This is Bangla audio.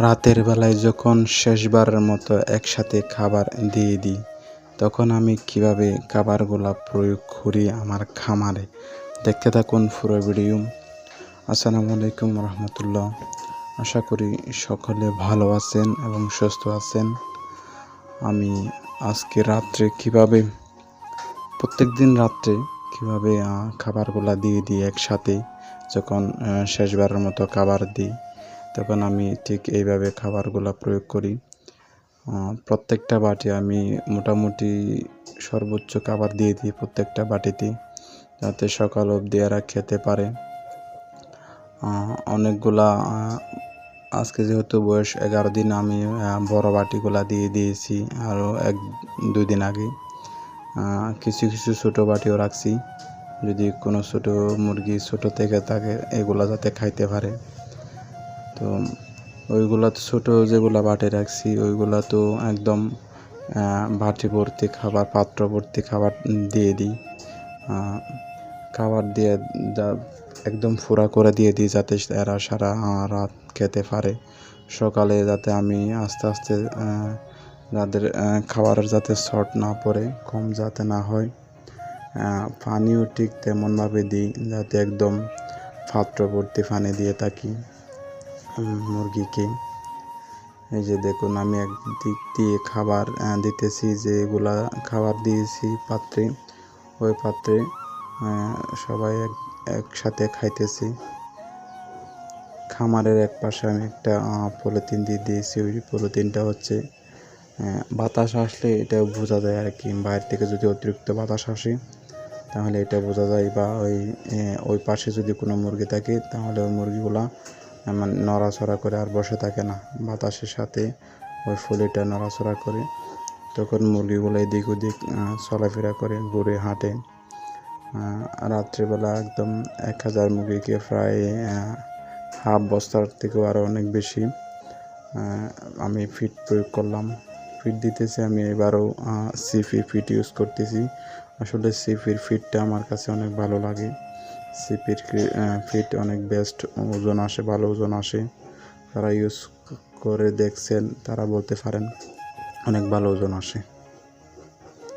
রাতের বেলায় যখন শেষবারের মতো একসাথে খাবার দিয়ে দিই, তখন আমি কীভাবে খাবারগুলো প্রয়োগ করি আমার খামারে? দেখতে থাকুন পুরো ভিডিও। আসসালামু আলাইকুম রহমতুল্লাহ। আশা করি সকলে ভালো আছেন এবং সুস্থ আছেন। আমি আজকে রাত্রে কীভাবে প্রত্যেক দিন রাত্রে কীভাবে খাবারগুলো দিয়ে দিই একসাথে, যখন শেষবারের মতো খাবার দিই তখন আমি ঠিক এইভাবে খাবারগুলো প্রয়োগ করি। প্রত্যেকটা বাটি আমি মোটামুটি সর্বোচ্চ খাবার দিয়ে দিই প্রত্যেকটা বাটিতে, যাতে সকাল অবধি এরা খেতে পারে। অনেকগুলা আজকে যেহেতু বয়স এগারো দিন, আমি বড় বাটিগুলা দিয়ে দিয়েছি আরও এক, দুই দিন আগে। কিছু কিছু ছোটো বাটিও রাখছি, যদি কোনো ছোটো মুরগি ছোটো থেকে থাকে, এগুলা যাতে খাইতে পারে। তো ওইগুলা তো ছোটো যেগুলো বাটি রাখছি, ওইগুলো তো একদম বাটি ভর্তি খাবার, পাত্র ভর্তি খাবার দিয়ে দিই। খাবার দিয়ে একদম ফুরা করে দিয়ে দিই যাতে এরা সারা রাত খেতে পারে। সকালে যাতে আমি আস্তে আস্তে যাদের খাবারের যাতে শর্ট না পড়ে, কম যাতে না হয় পানিও ঠিক তেমনভাবে দিই যাতে একদম পাত্র ভর্তি পানি দিয়ে থাকি। মুরগিকে। এই যে দেখুন, আমি একদিক দিয়ে খাবার দিতেছি যে এগুলা খাবার দিয়েছি পাত্রে। ওই পাত্রে সবাই এক, একসাথে খাইতেছি। খামারের এক পাশে আমি একটা পলিথিন দিয়ে দিয়েছি। ওই পলিথিনটা হচ্ছে বাতাস আসলে এটা বোঝা যায় আর কি। বাইরে থেকে যদি অতিরিক্ত বাতাস আসে, তাহলে এটা বোঝা যায়। বা ওই ওই পাশে যদি কোনো মুরগি থাকে, তাহলে ওই মুরগিগুলা মানে নড়াচড়া করে আর বসে থাকে না। বাতাসের সাথে ওই ফলিটা নড়াচড়া করে। তখন মুরগিগুলো এদিক ওদিক চলাফেরা করে, ঘুরে, হাঁটে। রাত্রিবেলা একদম এক হাজার মুরগিকে প্রায় হাফ বস্তার থেকেও আরও অনেক বেশি আমি ফিট প্রয়োগ করলাম। ফিট দিতেছি, আমি এবারও সিফি ফিট ইউজ করতেছি। আসলে সিফির ফিটটা আমার কাছে অনেক ভালো লাগে। সিপির ফিট অনেক বেস্ট ওজন আসে, ভালো ওজন আসে। তারা ইউজ করে দেখছেন, তারা বলতে পারেন অনেক ভালো ওজন আসে।